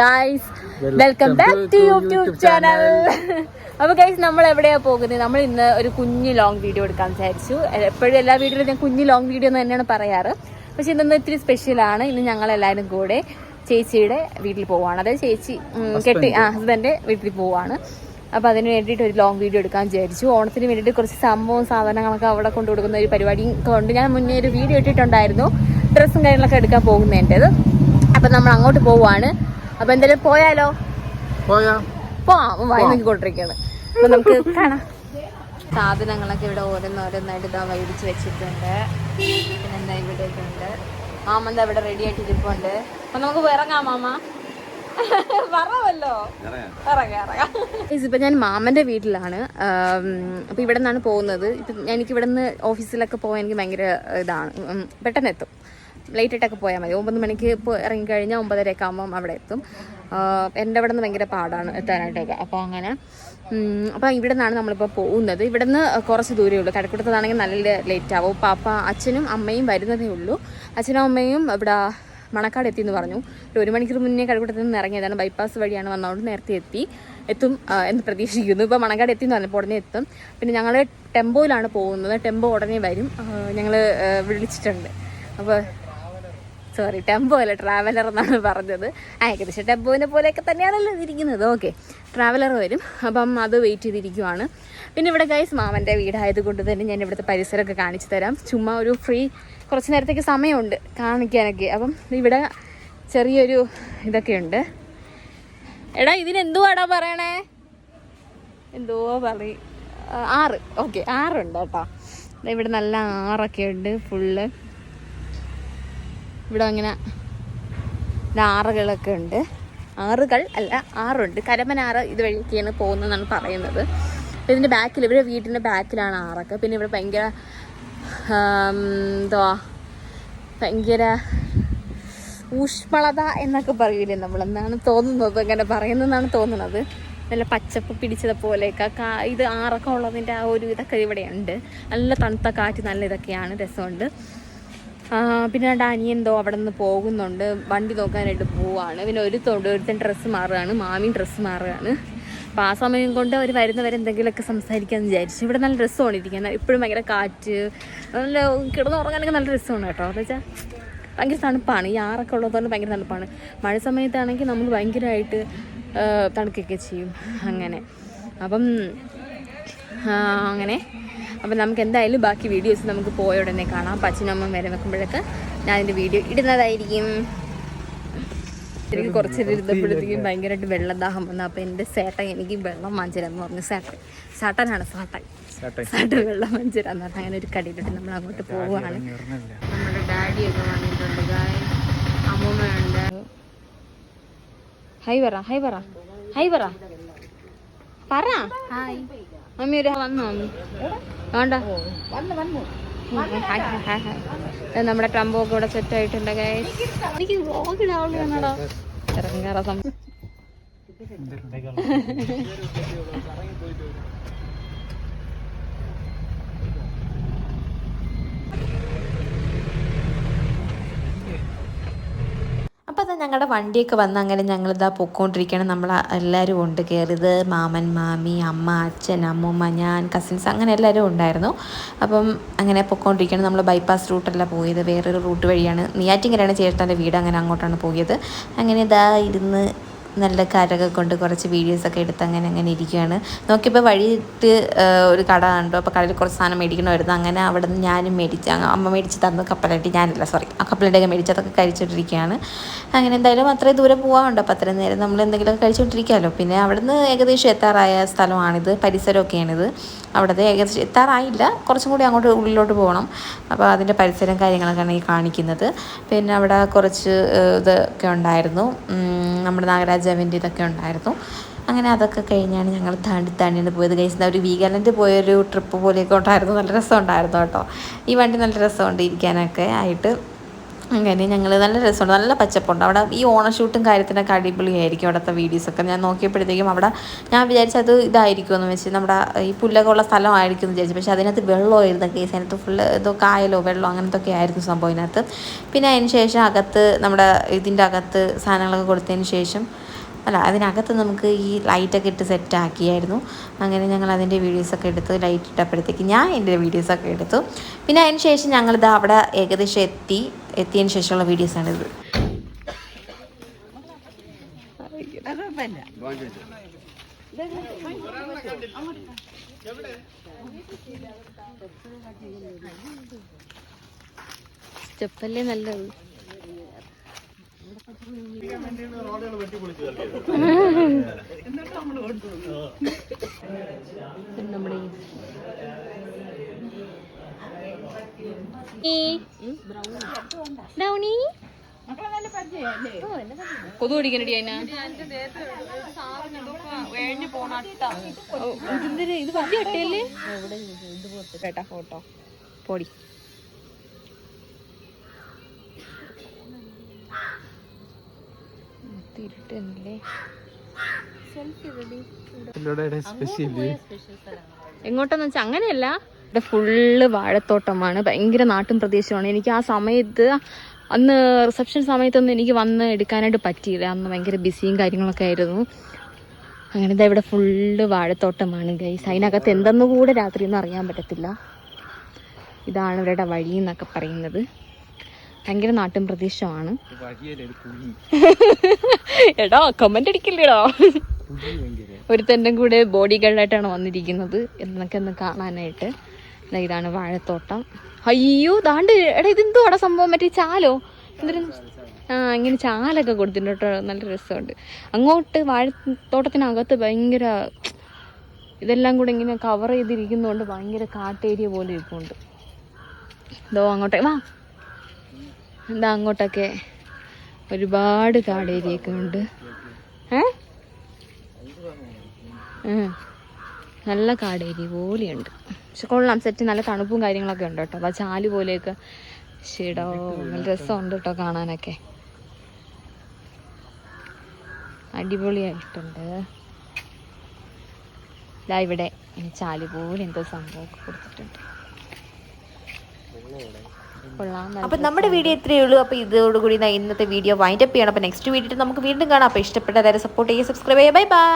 Guys welcome back to YouTube channel അപ്പൊ guys നമ്മൾ എവിടെയാ പോകുന്നത്? നമ്മൾ ഇന്ന് ഒരു കുഞ്ഞു ലോങ് വീഡിയോ എടുക്കാൻ വിചാരിച്ചു. എപ്പോഴും എല്ലാ വീഡിയോയിലും ഞാൻ കുഞ്ഞു ലോങ് വീഡിയോ എന്ന് തന്നെയാണ് പറയാറ്. പക്ഷെ ഇന്ന് ഇത്തിരി സ്പെഷ്യലാണ് ഇന്ന് ഞങ്ങൾ എല്ലാവരും കൂടെ ചേച്ചിയുടെ വീട്ടിൽ പോവാണ് അതായത് ചേച്ചി കെട്ടി ആ ഹസ്ബൻഡ് വീട്ടിൽ പോവാണ് അപ്പൊ അതിന് വേണ്ടിയിട്ട് ഒരു ലോങ് വീഡിയോ എടുക്കാൻ വിചാരിച്ചു. ഓണത്തിന് വേണ്ടിയിട്ട് കുറച്ച് സംഭവം സാധനങ്ങളൊക്കെ അവിടെ കൊണ്ടു കൊടുക്കുന്ന ഒരു പരിപാടിയും കൊണ്ട് ഞാൻ മുന്നേ ഒരു വീഡിയോ ഇട്ടിട്ടുണ്ടായിരുന്നു. ഡ്രസ്സും കാര്യങ്ങളൊക്കെ എടുക്കാൻ പോകുന്നതിന്റെത്. അപ്പൊ നമ്മൾ അങ്ങോട്ട് പോവാണ് അപ്പൊ എന്തായാലും പോയാലോ? പോയാ. പോവാം വായി നോക്കിക്കൊണ്ടിരിക്കുകയാണ് അപ്പൊ നമുക്ക് കാണാം. സാധനങ്ങളൊക്കെ ഇവിടെ ഓരോന്നോരോന്നായിട്ട് ഇതാ മേടിച്ച് വെച്ചിട്ടുണ്ട്. പിന്നെന്താ ഇവിടെയൊക്കെ ഉണ്ട്. മാമ എന്താ ഇവിടെ റെഡി ആയിട്ട് ഇരിപ്പുണ്ട് അപ്പൊ നമുക്ക് ഇറങ്ങാം മാമ. ഇപ്പൊ ഞാൻ മാമന്റെ വീട്ടിലാണ്. അപ്പൊ ഇവിടെ നിന്നാണ് പോകുന്നത്. ഇപ്പൊ എനിക്ക് ഇവിടെ നിന്ന് ഓഫീസിലൊക്കെ പോകാൻ എനിക്ക് ഭയങ്കര ഇതാണ്. പെട്ടെന്ന് എത്തും ലേറ്റ് ആയിട്ടൊക്കെ പോയാൽ മതി. ഒമ്പത് മണിക്ക് ഇപ്പോൾ ഇറങ്ങിക്കഴിഞ്ഞാൽ ഒമ്പതരയൊക്കെ ആകുമ്പം അവിടെ എത്തും. എന്റെ അവിടെ നിന്ന് ഭയങ്കര പാടാണ് എത്താനായിട്ടൊക്കെ. അപ്പോൾ അങ്ങനെ അപ്പോൾ ഇവിടെ നിന്നാണ് നമ്മളിപ്പോൾ പോകുന്നത്. ഇവിടെ നിന്ന് കുറച്ച് ദൂരമേ ഉള്ളൂ. കടക്കൂട്ടത്താണെങ്കിൽ നല്ല ലേറ്റ് ആവും പാപ്പ അച്ഛനും അമ്മയും വരുന്നതേ ഉള്ളൂ. അച്ഛനും അമ്മയും ഇവിടെ മണക്കാട് എത്തി എന്ന് പറഞ്ഞു. ഒരു ഒരു മണിക്കൂർ മുന്നേ കടക്കൂട്ടത്തിൽ നിന്ന് ഇറങ്ങിയതാണ്. ബൈപ്പാസ് വഴിയാണ് വന്നതുകൊണ്ട് നേരത്തെ എത്തി. എത്തും എന്ന് പ്രതീക്ഷിക്കുന്നു. ഇപ്പോൾ മണക്കാട് എത്തി എന്ന് പറഞ്ഞപ്പോൾ ഉടനെ എത്തും. പിന്നെ ഞങ്ങൾ ടെമ്പോയിലാണ് പോകുന്നത്. ടെമ്പോ ഉടനെ വരും. ഞങ്ങൾ വിളിച്ചിട്ടുണ്ട്. അപ്പോൾ സോറി ടെമ്പോ അല്ല ട്രാവലർ എന്നാണ് പറഞ്ഞത്. ആ ഏകദേശം ടെമ്പോവിനെ പോലെയൊക്കെ തന്നെയാണല്ലോ ഇരിക്കുന്നത് ഓക്കെ ട്രാവലർ വരും. അപ്പം അത് വെയിറ്റ് ചെയ്തിരിക്കുവാണ്. പിന്നെ ഇവിടെ ഗൈസ് മാമന്റെ വീടായതുകൊണ്ട് തന്നെ ഞാൻ ഇവിടുത്തെ പരിസരമൊക്കെ കാണിച്ചു തരാം. ചുമ്മാ ഒരു ഫ്രീ കുറച്ച് നേരത്തേക്ക് സമയമുണ്ട് കാണിക്കാനൊക്കെ. അപ്പം ഇവിടെ ചെറിയൊരു ഇതൊക്കെയുണ്ട് എടാ ഇതിനെന്തുവാടാ പറയണേ? എന്തോ പറയും? ആറ്. ഓക്കെ ആറുണ്ട് കേട്ടോ. ഇവിടെ നല്ല ആറൊക്കെ ഉണ്ട്. ഫുള്ള് ഇവിടെ അങ്ങനെ ആറുകളൊക്കെ ഉണ്ട്. ആറുകൾ അല്ല ആറുണ്ട്. കരമനാറ് ഇതുവഴിയൊക്കെയാണ് പോകുന്നതെന്നാണ് പറയുന്നത്. അപ്പോൾ ഇതിന്റെ ബാക്കിൽ ഇവിടെ വീട്ടിന്റെ ബാക്കിലാണ് ആറൊക്കെ. പിന്നെ ഇവിടെ ഭയങ്കര എന്തുവാ ഭയങ്കര ഊഷ്മളത എന്നൊക്കെ പറയൂലേ നമ്മളെന്നാണ് തോന്നുന്നത്. അങ്ങനെ പറയുന്നതെന്നാണ് തോന്നുന്നത്. നല്ല പച്ചപ്പ് പിടിച്ചത് പോലെയൊക്കെ. കാ- ഇത് ആറൊക്കെ ഉള്ളതിന്റെ ആ ഒരു ഇതൊക്കെ ഇവിടെയുണ്ട് നല്ല തണുത്ത കാറ്റ് നല്ല ഇതൊക്കെയാണ്. രസമുണ്ട്. പിന്നെ രണ്ട് അനിയൻ എന്തോ അവിടെ നിന്ന് പോകുന്നുണ്ട്. വണ്ടി നോക്കാനായിട്ട് പോവാണ്. പിന്നെ ഒരു തൊണ്ട് ഒരുത്തൻ ഡ്രസ്സ് മാറുകയാണ്. മാമിയും ഡ്രസ്സ് മാറുകയാണ്. അപ്പോൾ ആ സമയം കൊണ്ട് അവർ വരുന്നവരെ എന്തെങ്കിലുമൊക്കെ സംസാരിക്കാമെന്ന് വിചാരിച്ചു. ഇവിടെ നല്ല രസമാണ് ഇരിക്കുന്നത് ഇപ്പോഴും ഭയങ്കര കാറ്റ്. നല്ല കിടന്നുറങ്ങാനൊക്കെ നല്ല രസമാണ് കേട്ടോ. എന്ന് വെച്ചാൽ ഭയങ്കര തണുപ്പാണ്. ഈ ആറൊക്കെ ഉള്ളതുകൊണ്ട് ഭയങ്കര തണുപ്പാണ്. മഴ സമയത്താണെങ്കിൽ നമ്മൾ ഭയങ്കരമായിട്ട് തണുക്കൊക്കെ ചെയ്യും. അങ്ങനെ. അപ്പം അങ്ങനെ. അപ്പം നമുക്ക് എന്തായാലും ബാക്കി വീഡിയോസ് നമുക്ക് പോയ ഉടനെ കാണാം. അമ്മ വരെ വെക്കുമ്പോഴൊക്കെ ഞാൻ വീഡിയോ ഇടുന്നതായിരിക്കും. എനിക്ക് കുറച്ച് ഇരുന്നപ്പോഴത്തേക്കും ഭയങ്കരമായിട്ട് വെള്ളദാഹം വന്നു. അപ്പം എന്റെ സേട്ടൻ എനിക്ക് വെള്ളം വാങ്ങിച്ചിരാന്ന് പറഞ്ഞു. സേട്ടൻ സാട്ടനാണ് സാട്ടൻ സാട്ടൻ വെള്ളം മഞ്ചരാന്ന് പറഞ്ഞാൽ അങ്ങനെ ഒരു കടിയിലിട്ട് നമ്മൾ അങ്ങോട്ട് പോവുകയാണ് നമ്മുടെ ഡാഡിയൊക്കെ വന്നിട്ടുണ്ട് ഗായ് അമ്മൂമ്മയുണ്ട്. ഹൈ പറ ഹൈ പറ ഹൈ പറ പറ. ഹായ് മമ്മി ഒരു വന്നു? മമ്മി വേണ്ട നമ്മുടെ ടംബോ ഒക്കെ ഇവിടെ സെറ്റ് ആയിട്ടുണ്ട് എനിക്ക് വ്ളോഗ് ഇറങ്ങാറ സം ഞങ്ങളുടെ വണ്ടിയൊക്കെ വന്ന് അങ്ങനെ ഞങ്ങളിതാ പൊക്കോണ്ടിരിക്കുകയാണ് നമ്മൾ എല്ലാവരും ഉണ്ട്. കയറിയത് മാമൻ മാമി അമ്മ അച്ഛൻ അമ്മൂമ്മ ഞാൻ കസിൻസ് അങ്ങനെ എല്ലാവരും ഉണ്ടായിരുന്നു. അപ്പം അങ്ങനെ പൊക്കോണ്ടിരിക്കുകയാണ് നമ്മൾ ബൈപ്പാസ് റൂട്ടല്ല പോയത്. വേറൊരു റൂട്ട് വഴിയാണ്. നീയാറ്റിങ്ങനെയാണ് ചേട്ടന്റെ വീട്. അങ്ങനെ അങ്ങോട്ടാണ് പോയത്. അങ്ങനെ ഇതാ ഇരുന്ന് നല്ല കരൊക്കെ കൊണ്ട് കുറച്ച് വീഡിയോസൊക്കെ എടുത്ത് അങ്ങനെ അങ്ങനെ ഇരിക്കുകയാണ്. നോക്കിയപ്പോൾ വഴിയിട്ട് ഒരു കട കണ്ടു. അപ്പോൾ കടയിൽ കുറച്ച് സാധനം മേടിക്കണമായിരുന്നു. അങ്ങനെ അവിടെ നിന്ന് ഞാനും മേടിച്ച് അമ്മ മേടിച്ച് തന്നു കപ്പലട്ടി. ഞാനല്ല സോറി ആ കപ്പലട്ടിയൊക്കെ മേടിച്ച് അതൊക്കെ കഴിച്ചുകൊണ്ടിരിക്കുകയാണ് അങ്ങനെ എന്തായാലും അത്രയും ദൂരം പോകാറുണ്ട് അപ്പോൾ അത്രയും നേരം നമ്മൾ എന്തെങ്കിലുമൊക്കെ കഴിച്ചുകൊണ്ടിരിക്കാമല്ലോ പിന്നെ അവിടെ നിന്ന് ഏകദേശം എത്താറായ സ്ഥലമാണിത്. പരിസരമൊക്കെയാണിത്. അവിടുത്തെ ഏകദേശം എത്താറായില്ല. കുറച്ചും കൂടി അങ്ങോട്ട് ഉള്ളിലോട്ട് പോകണം. അപ്പോൾ അതിന്റെ പരിസരം കാര്യങ്ങളൊക്കെയാണ് ഈ കാണിക്കുന്നത്. പിന്നെ അവിടെ കുറച്ച് ഇതൊക്കെ ഉണ്ടായിരുന്നു. നമ്മുടെ നമ്മുടെ നാഗരാജാവിന്റെ ഇതൊക്കെ ഉണ്ടായിരുന്നു. അങ്ങനെ അതൊക്കെ കഴിഞ്ഞാണ് ഞങ്ങൾ താണ്ടി താണ്ടിയാണ് പോയത്. കഴിച്ചത് ഒരു വീഗാലൻഡ് പോയൊരു ട്രിപ്പ് പോലെയൊക്കെ ഉണ്ടായിരുന്നു. നല്ല രസമുണ്ടായിരുന്നു കേട്ടോ. ഈ വണ്ടി നല്ല രസമുണ്ട് ഇരിക്കാനൊക്കെ ആയിട്ട്. അങ്ങനെ ഞങ്ങൾ നല്ല രസമുണ്ട്. നല്ല പച്ചപ്പുണ്ട്. അവിടെ ഈ ഓണഷൂട്ടും കാര്യത്തിനൊക്കെ അടിപൊളിയായിരിക്കും അവിടുത്തെ വീഡിയോസൊക്കെ ഞാൻ നോക്കിയപ്പോഴത്തേക്കും അവിടെ ഞാൻ വിചാരിച്ചത് ഇതായിരിക്കുമെന്ന് വെച്ച് നമ്മുടെ ഈ പുല്ലൊക്കെ ഉള്ള സ്ഥലമായിരിക്കും എന്ന് വിചാരിച്ചു. പക്ഷേ അതിനകത്ത് വെള്ളമായിരുന്നു കേസ് അതിനകത്ത് ഫുള്ള് ഏതോ കായലോ വെള്ളമോ അങ്ങനത്തെ ഒക്കെ ആയിരുന്നു സംഭവം ഇതിനകത്ത്. പിന്നെ അതിന് ശേഷം അകത്ത് നമ്മുടെ ഇതിന്റെ അകത്ത് സാധനങ്ങളൊക്കെ കൊടുത്തതിന് ശേഷം അല്ല അതിനകത്ത് നമുക്ക് ഈ ലൈറ്റൊക്കെ ഇട്ട് സെറ്റാക്കിയായിരുന്നു അങ്ങനെ ഞങ്ങൾ അതിന്റെ വീഡിയോസൊക്കെ എടുത്ത് ലൈറ്റ് ഇട്ടപ്പോഴത്തേക്ക് ഞാൻ എന്റെ വീഡിയോസൊക്കെ എടുത്തു. പിന്നെ അതിന് ശേഷം ഞങ്ങളിത് അവിടെ ഏകദേശം എത്തി. എത്തിയതിന് ശേഷമുള്ള വീഡിയോസാണിത് സ്റ്റെപ്പല്ലേ നല്ലത്? നമ്മുടെ ഡൗണി കൊതു പിടിക്കണടി അതിനാ? ഇത് വലിയ അട്ടയല്ലേ കേട്ടാ ഫോട്ടോ. പൊടി. ഇരുട്ടല്ലേ? എങ്ങോട്ടെന്ന് വെച്ചാൽ അങ്ങനെയല്ല. ഇവിടെ ഫുള്ള് വാഴത്തോട്ടമാണ്. ഭയങ്കര നാട്ടും പ്രദേശമാണ്. എനിക്ക് ആ സമയത്ത് അന്ന് റിസപ്ഷൻ സമയത്തൊന്നും എനിക്ക് വന്ന് എടുക്കാനായിട്ട് പറ്റിയില്ല. അന്ന് ഭയങ്കര ബിസിയും കാര്യങ്ങളൊക്കെ ആയിരുന്നു. അങ്ങനെ ഇതാ ഇവിടെ ഫുള്ള് വാഴത്തോട്ടമാണ് ഗൈസ് അതിനകത്ത് എന്തെന്ന് കൂടെ രാത്രി ഒന്നും അറിയാൻ പറ്റത്തില്ല. ഇതാണ് ഇവരുടെ വഴി എന്നൊക്കെ പറയുന്നത്. ഭയങ്കര നാട്ടും പ്രദേശമാണ് എടാ കമന്റ് അടിക്കില്ലടാ. ഒരുത്തന്റെ കൂടെ ബോഡി ഗാർഡായിട്ടാണ് വന്നിരിക്കുന്നത് എന്നൊക്കെ ഒന്ന് കാണാനായിട്ട്. ഇതാണ് വാഴത്തോട്ടം. അയ്യോ ദാണ്ട്. എടാ ഇതെന്തോ അവിടെ സംഭവം? മറ്റേ ചാലോ? എന്തൊരു ആ ഇങ്ങനെ ചാലൊക്കെ കൊടുത്തിട്ടുണ്ട് കേട്ടോ. നല്ല രസമുണ്ട്. അങ്ങോട്ട് വാഴത്തോട്ടത്തിനകത്ത് ഭയങ്കര ഇതെല്ലാം കൂടെ ഇങ്ങനെ കവർ ചെയ്തിരിക്കുന്നതുകൊണ്ട് ഭയങ്കര കാട്ടേരിയ പോലെ ഇരിപ്പുണ്ട്. ഇതോ അങ്ങോട്ടേ. വാ. എന്താ അങ്ങോട്ടൊക്കെ ഒരുപാട് കാടേരിയൊക്കെ ഉണ്ട്. ഏ? നല്ല കാടേരി പോലെയുണ്ട്. പക്ഷെ കൊള്ളാം സെറ്റ് നല്ല തണുപ്പും കാര്യങ്ങളൊക്കെ ഉണ്ട് കേട്ടോ. അതാ ചാൽ പോലെയൊക്കെ. ഷീടോ നല്ല രസമുണ്ട് കേട്ടോ കാണാനൊക്കെ. അടിപൊളിയായിട്ടുണ്ട്. ഇതാ ഇവിടെ ചാൽ പോലെ എന്തോ സംഭവമൊക്കെ കൊടുത്തിട്ടുണ്ട്. അപ്പം നമ്മുടെ വീഡിയോ ഇത്രയേ ഉള്ളൂ. അപ്പോൾ ഇതോടുകൂടി ഇന്നത്തെ വീഡിയോ വൈൻഡപ്പ് ചെയ്യണം. അപ്പോൾ നെക്സ്റ്റ് വീഡിയോ നമുക്ക് വീണ്ടും കാണാം. അപ്പോൾ ഇഷ്ടപ്പെട്ട എല്ലാവരും സപ്പോർട്ട് ചെയ്യുക സബ്സ്ക്രൈബ് ചെയ്യുക. Bye bye